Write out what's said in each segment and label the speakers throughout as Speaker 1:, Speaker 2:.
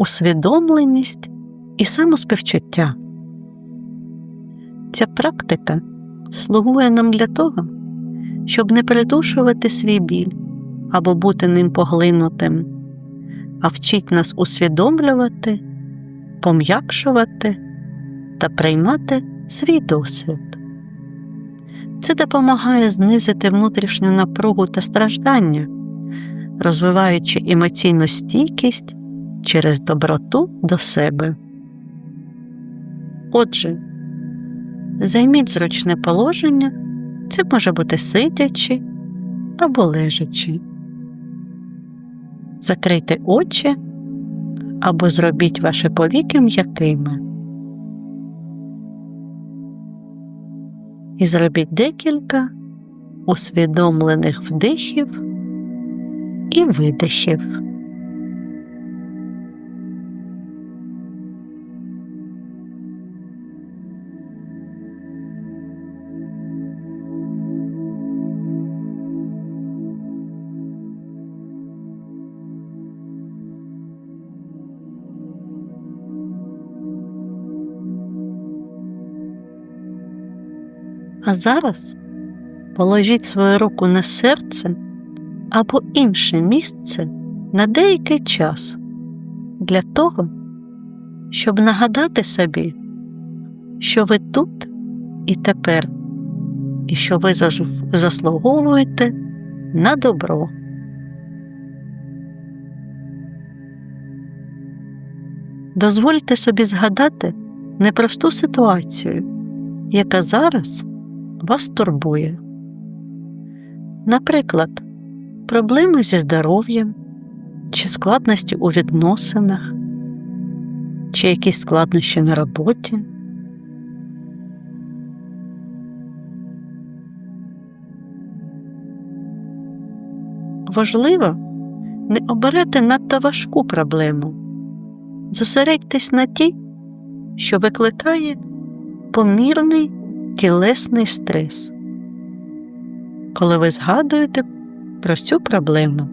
Speaker 1: усвідомленість і самоспівчуття. Ця практика слугує нам для того, щоб не придушувати свій біль або бути ним поглинутим, а вчить нас усвідомлювати, пом'якшувати та приймати свій досвід. Це допомагає знизити внутрішню напругу та страждання, розвиваючи емоційну стійкість через доброту до себе. Отже, займіть зручне положення, це може бути сидячи або лежачи. Закрийте очі або зробіть ваші повіки м'якими. І зробіть декілька усвідомлених вдихів і видихів. А зараз положіть свою руку на серце або інше місце на деякий час для того, щоб нагадати собі, що ви тут і тепер, і що ви заслуговуєте на добро. Дозвольте собі згадати непросту ситуацію, яка зараз вас турбує. Наприклад, проблеми зі здоров'ям, чи складності у відносинах, чи якісь складнощі на роботі. Важливо не обирати надто важку проблему, зосередьтесь на тій, що викликає помірний тілесний стрес. Коли ви згадуєте про цю проблему.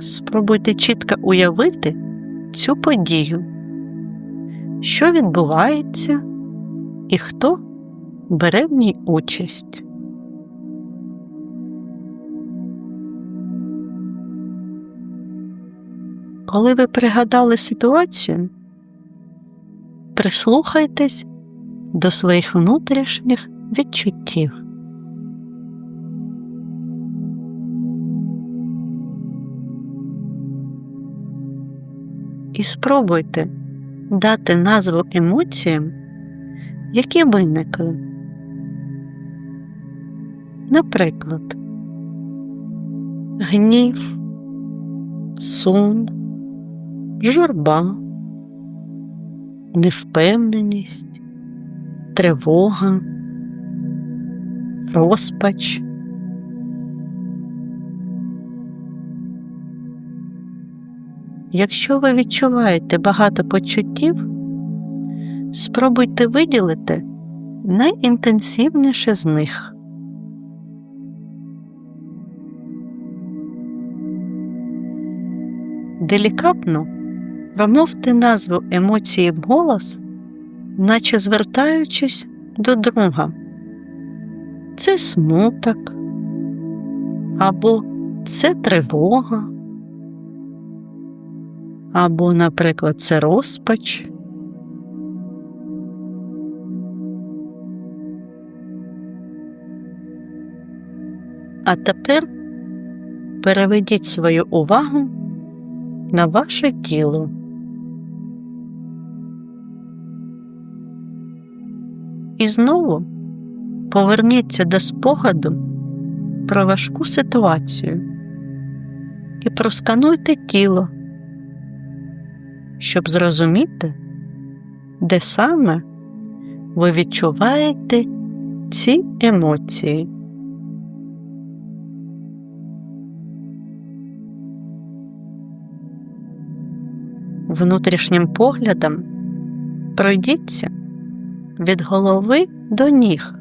Speaker 1: Спробуйте чітко уявити цю подію, що відбувається і хто бере в ній участь. Коли ви пригадали ситуацію, прислухайтесь до своїх внутрішніх відчуттів. І спробуйте дати назву емоціям, які виникли. Наприклад, гнів, сум, журба, невпевненість, тривога, розпач. Якщо ви відчуваєте багато почуттів, спробуйте виділити найінтенсивніше з них. Делікатно промовте назву емоції вголос, наче звертаючись до друга. Це смуток або це тривога, або, наприклад, це розпач. А тепер переведіть свою увагу на ваше тіло. І знову поверніться до спогаду про важку ситуацію і проскануйте тіло, щоб зрозуміти, де саме ви відчуваєте ці емоції. Внутрішнім поглядом пройдіться від голови до ніг,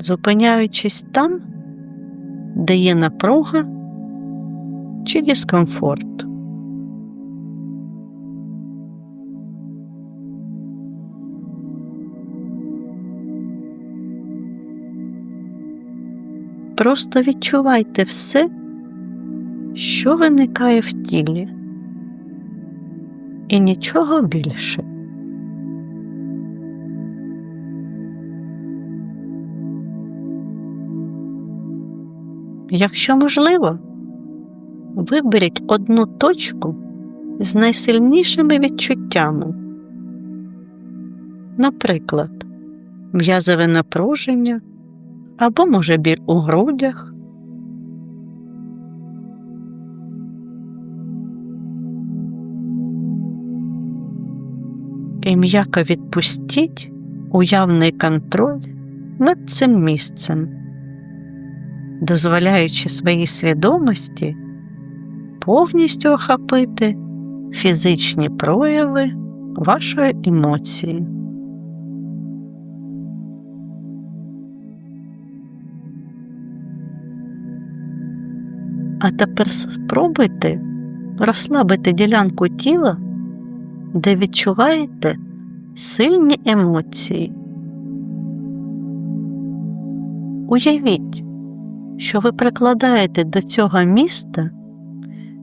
Speaker 1: зупиняючись там, де є напруга чи дискомфорт. Просто відчувайте все, що виникає в тілі, і нічого більше. Якщо можливо, виберіть одну точку з найсильнішими відчуттями. Наприклад, м'язове напруження або, може, біль у грудях. І м'яко відпустіть уявний контроль над цим місцем, дозволяючи своїй свідомості повністю охопити фізичні прояви вашої емоції. А тепер спробуйте розслабити ділянку тіла, де відчуваєте сильні емоції. Уявіть, що ви прикладаєте до цього міста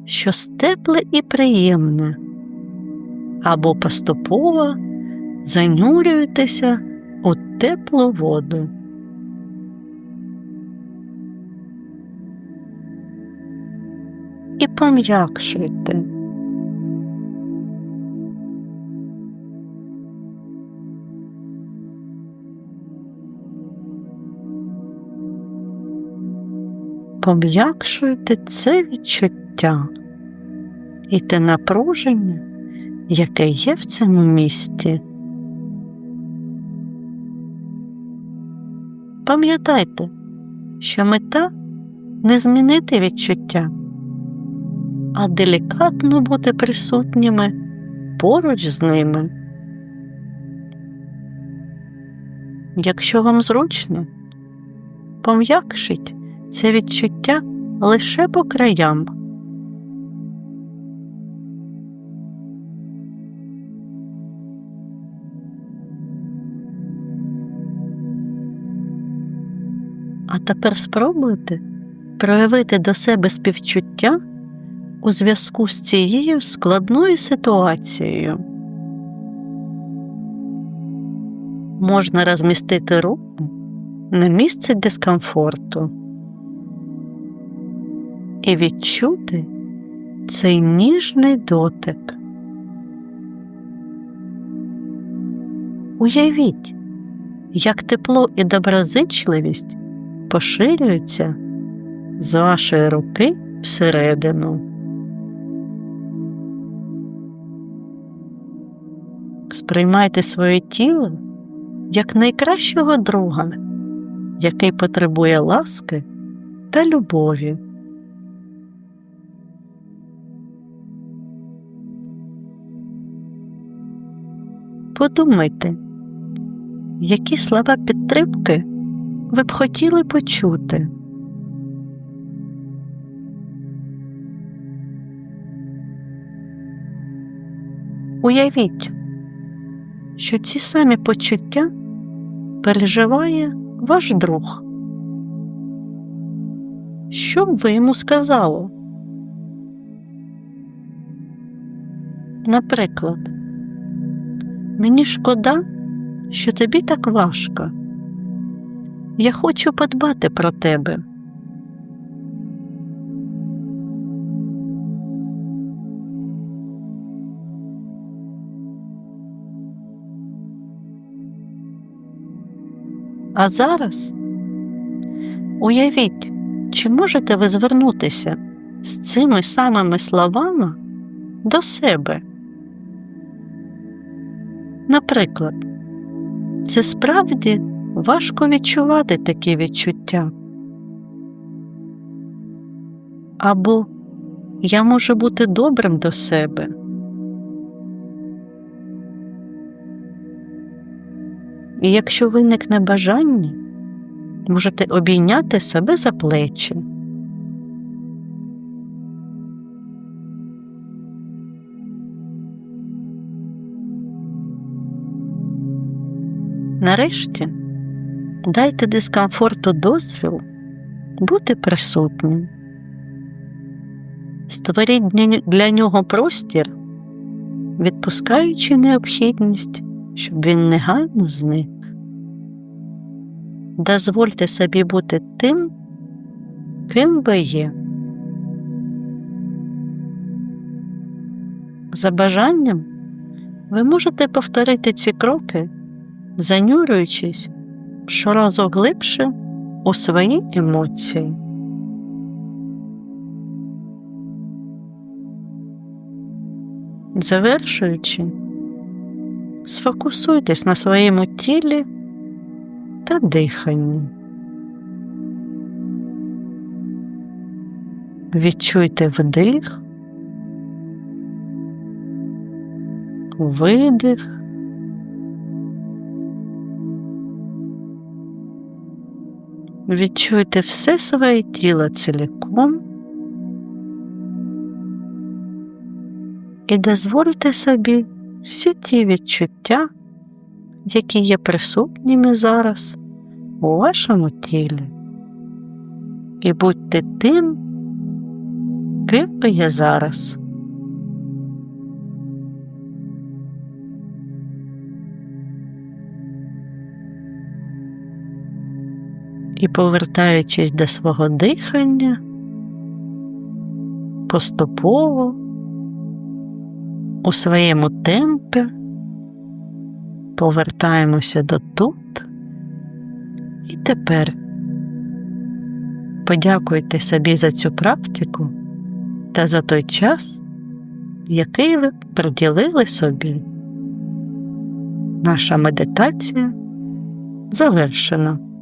Speaker 1: щось тепле і приємне, або поступово занурюєтеся у теплу воду. І пом'якшуйте. Пом'якшуйте це відчуття і те напруження, яке є в цьому місті. Пам'ятайте, що мета не змінити відчуття, а делікатно бути присутніми поруч з ними. Якщо вам зручно, пом'якшіть це відчуття лише по краям. А тепер спробуйте проявити до себе співчуття у зв'язку з цією складною ситуацією. Можна розмістити руку на місце дискомфорту і відчути цей ніжний дотик. Уявіть, як тепло і доброзичливість поширюються з вашої руки всередину. Сприймайте своє тіло як найкращого друга, який потребує ласки та любові. Подумайте, які слова підтримки ви б хотіли почути. Уявіть, що ці самі почуття переживає ваш друг. Що б ви йому сказали? Наприклад, мені шкода, що тобі так важко. Я хочу подбати про тебе. А зараз уявіть, чи можете ви звернутися з цими самими словами до себе? Наприклад, це справді важко відчувати такі відчуття. Або я можу бути добрим до себе. І якщо виникне бажання, можете обійняти себе за плечі Нарешті дайте дискомфорту дозвіл бути присутнім. Створіть для- нього простір, відпускаючи необхідність, щоб він негайно зник. Дозвольте собі бути тим, ким ви є. За бажанням ви можете повторити ці кроки, занюрюючись щоразу глибше у свої емоції. Завершуючи, сфокусуйтесь на своєму тілі та диханні. Відчуйте вдих, видих. Відчуйте все своє тіло ціліком і дозвольте собі всі ті відчуття, які є присутніми зараз у вашому тілі. І будьте тим, ким ви є зараз. І повертаючись до свого дихання, поступово у своєму темпі повертаємося до тут і тепер. Подякуйте собі за цю практику та за той час, який ви приділили собі. Наша медитація завершена.